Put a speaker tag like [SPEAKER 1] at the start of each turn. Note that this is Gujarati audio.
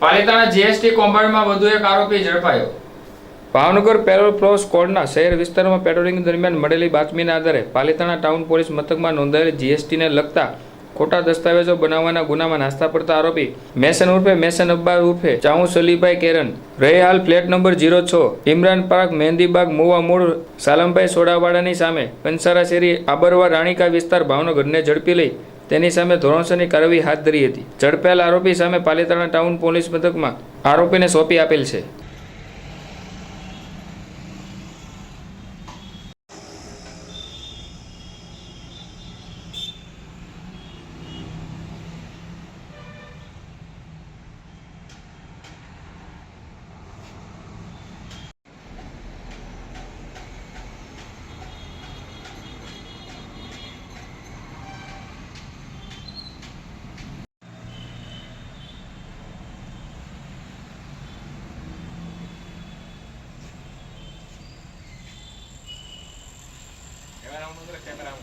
[SPEAKER 1] પાલિતાણા જીએસટી કૌભાંડમાં વધુ એક આરોપી ઝડપાયો. ભાવનગર પેરોલ ક્રોસ કોડના શહેર વિસ્તારમાં પેટ્રોલિંગ દરમિયાન મળેલી બાતમીના આધારે પાલિતાણા ટાઉન પોલીસ મથકમાં નોંધાયેલ જીએસટીને લગતા ખોટા દસ્તાવેજો બનાવવાના ગુનામાં નાસ્તા પડતા આરોપી મેસન ઉર્ફે મેસન અબ્બાર ઉર્ફે ચાઉ સલીભાઈ કેરન રહે હાલ ફ્લેટ નંબર જીરો છ, ઇમરાન પાર્ક, મહેંદીબાગ, મુવા મૂળ, સાલમભાઈ સોડાવાડાની સામે કંસારા શેરી આબરવા, રાણીકા વિસ્તાર ભાવનગરને ઝડપી લઈ તેની સામે ધોરણસરની કાર્યવાહી હાથ ધરી હતી. ઝડપાયેલ આરોપી સામે પાલિતાણા ટાઉન પોલીસ મથકમાં આરોપીને સોંપી આપેલ છે. કેમેરા